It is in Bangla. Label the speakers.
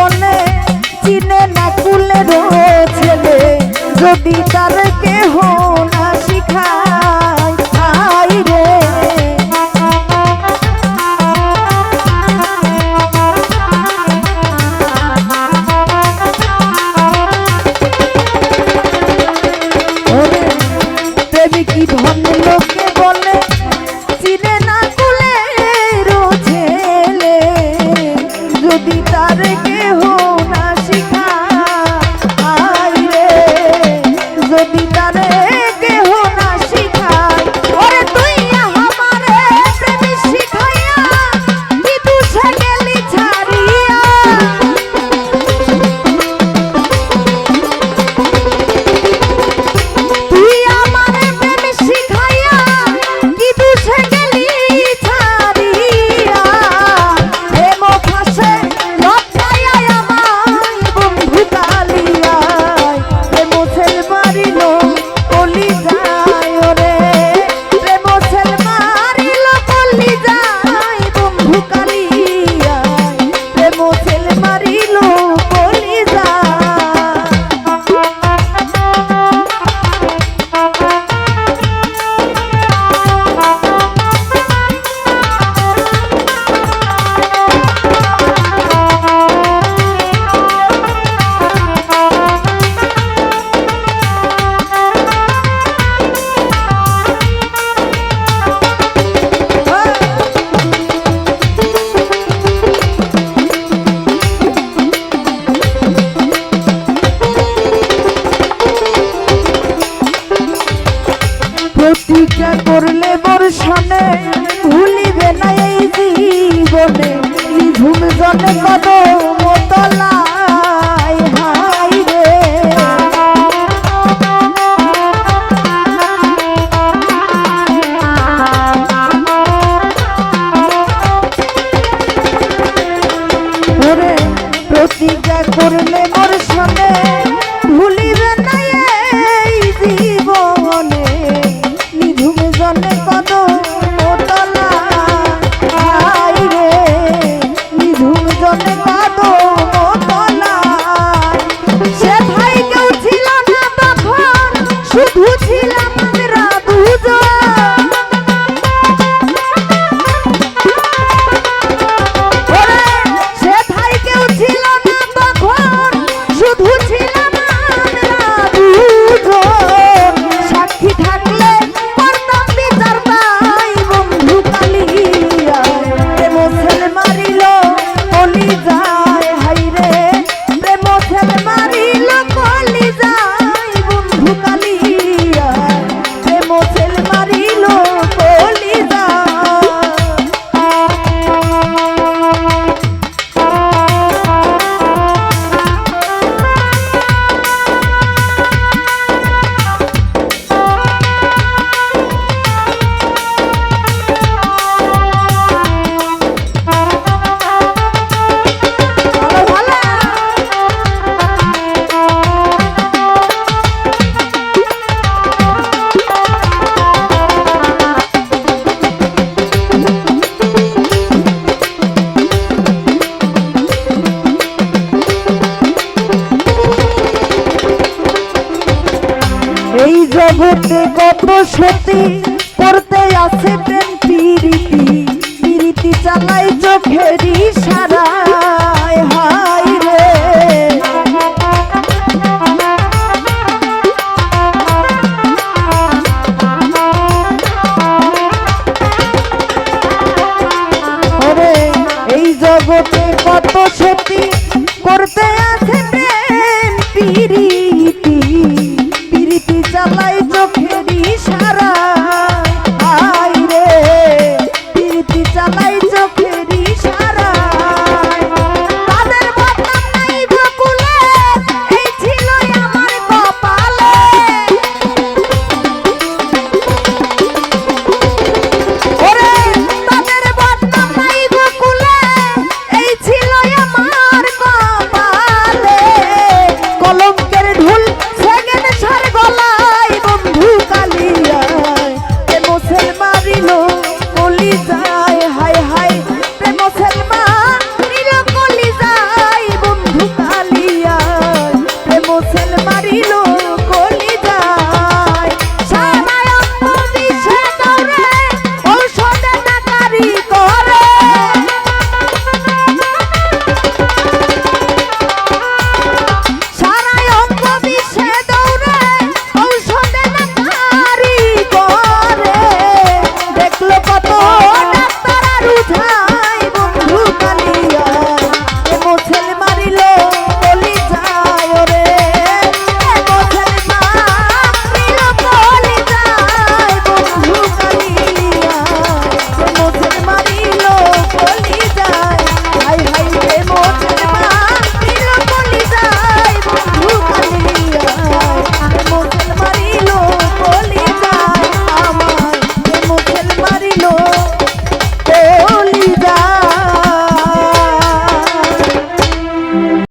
Speaker 1: জীবনে চিনে না কুলের ছেলে যদি তার যদি তার কেহ বনে নিঝুম জনে কত মতলা করলে হতে গত সতী পড়তে আসিতেন পিরিতি। পিরিতি চালাই চোখেরই সারায়, হায় রে। ওরে, এই জগতে কত সতী করতে